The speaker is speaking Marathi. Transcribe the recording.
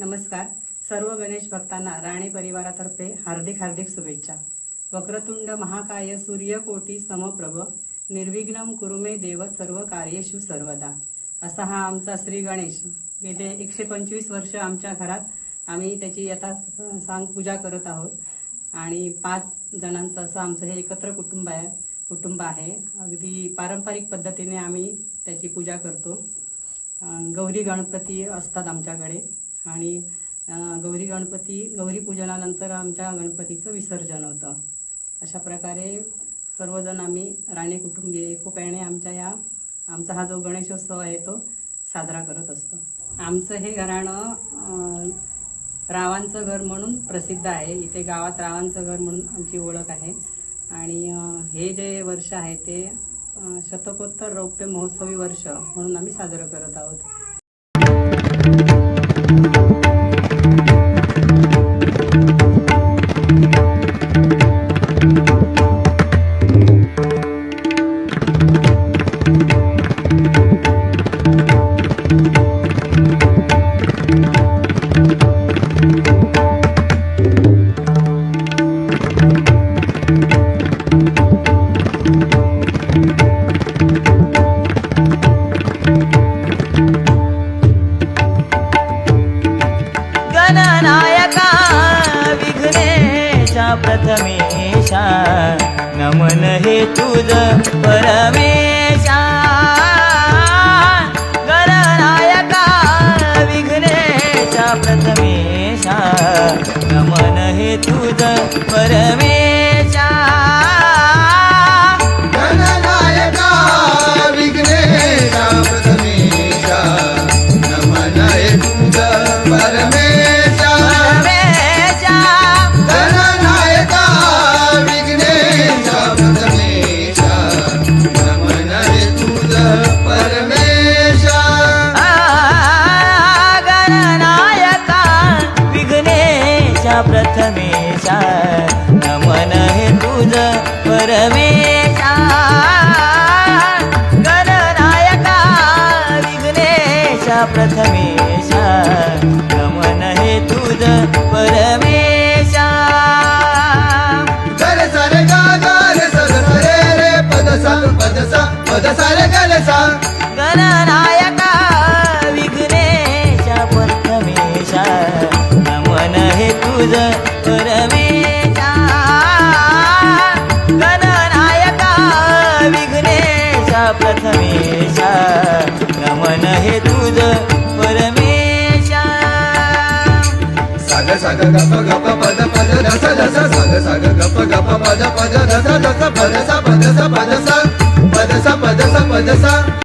नमस्कार. सर्व गणेश भक्तांना राणे परिवारातर्फे हार्दिक हार्दिक शुभेच्छा. वक्रतुंड महाकाय सूर्यकोटी समप्रभ. निर्विघ्नम कुरुमे देव सर्व कार्येशु सर्वदा. असा हा आमचा श्री गणेश. गेले एकशे पंचवीस वर्ष आमच्या घरात आम्ही त्याची यथा सांग पूजा करत आहोत. आणि पाच जणांचं असं आमचं हे एकत्र कुटुंब आहे. कुटुंब आहे. अगदी पारंपरिक पद्धतीने आम्ही त्याची पूजा करतो. गौरी गणपती असतात आमच्याकडे. आणि गौरी गणपती गौरी पूजनानंतर आमच्या गणपतीचं विसर्जन होतं. अशा प्रकारे सर्वजण आम्ही राणे कुटुंबीय एकोप्याने आमच्या या आमचा हा जो गणेशोत्सव आहे तो साजरा करत असतो. आमचं हे घराणं रावांचं घर म्हणून प्रसिद्ध आहे. इथे गावात रावांचं घर म्हणून आमची ओळख आहे. आणि हे जे वर्ष आहे ते शतकोत्तर रौप्य महोत्सवी वर्ष म्हणून आम्ही साजरं करत आहोत. प्रथमेशा नमन हे तुझ परमेशा. गणनायका विघ्नेशा प्रथमेशा नमन हे तुझ परमेशा. विघ्नेशा प्रथमेशा नमन हे तुझ परमेशा गणनायका विघ्नेशा प्रथमेशा परमेशा गणनायका विघ्नेशा प्रथमेशा नमन हे तुझ परमेशा. साग साग गप गप पद पद रस रस साग साग गप गप पद पद रस रस पद सा पद